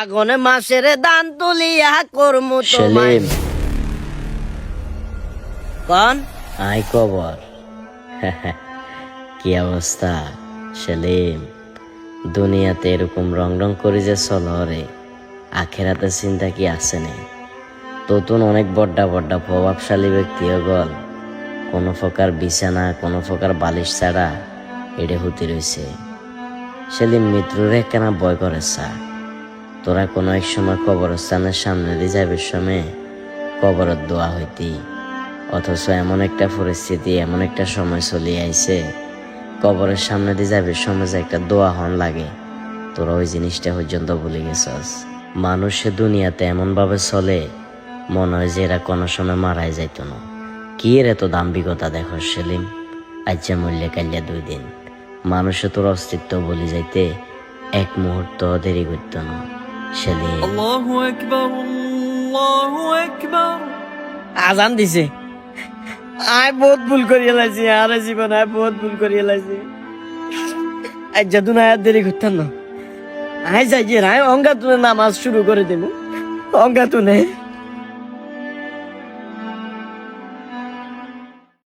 ফাগনে মাসের দান তুলিয়া করমু তোমায়। সেলিম। কন? আই কবর। কি অবস্থা? সেলিম দুনিয়াতে এরকম রং রং করে যে চলো রে আখেরাতে চিন্তা কি আছে নে? ততুন অনেক বড্ডা বড্ডা প্রভাবশালী ব্যক্তি গল। কোনো প্রকার বিছানা কোনো প্রকার বালিশ ছাড়া এড়ে হতে রয়েছে সেলিম মৃত্যুরে কেন বয় করে সা তোরা কোনো এক সময় কবরস্থানের সামনে দিয়ে যাবে সময় কবরের দোয়া হইতি। অথচ এমন একটা পরিস্থিতি, এমন একটা সময় চলে আইছে। কবরের সামনে দিয়ে যাবে সময় যে একটা দোয়া হন লাগে। তোরা ওই জিনিসটা পর্যন্ত ভুলে গেছস। মানুষে দুনিয়াতে এমন ভাবে চলে, মনে হয় যে এরা কোনো সময় মারাই যাইত না। কি এর এত দাম্ভিকতা দেখো সেলিম? আজ্জা মূল্যে কাল্যা দুই দিন। মানুষে তোর অস্তিত্ব বলি যাইতে এক মুহূর্ত দেরি করত না। সেলিম আল্লাহু আকবার আল্লাহু আকবার। আজান দিছে। আয় বহুত ভুল করিয়ে লাইছি আরে জীবন আয় বহুত ভুল করিয়ে লাইছি আজ যাদু না আর দেরি করতাম না। আয় যাই যে রায় অঙ্গা তুলে নামাজ শুরু করে দেবো অঙ্গা তুলে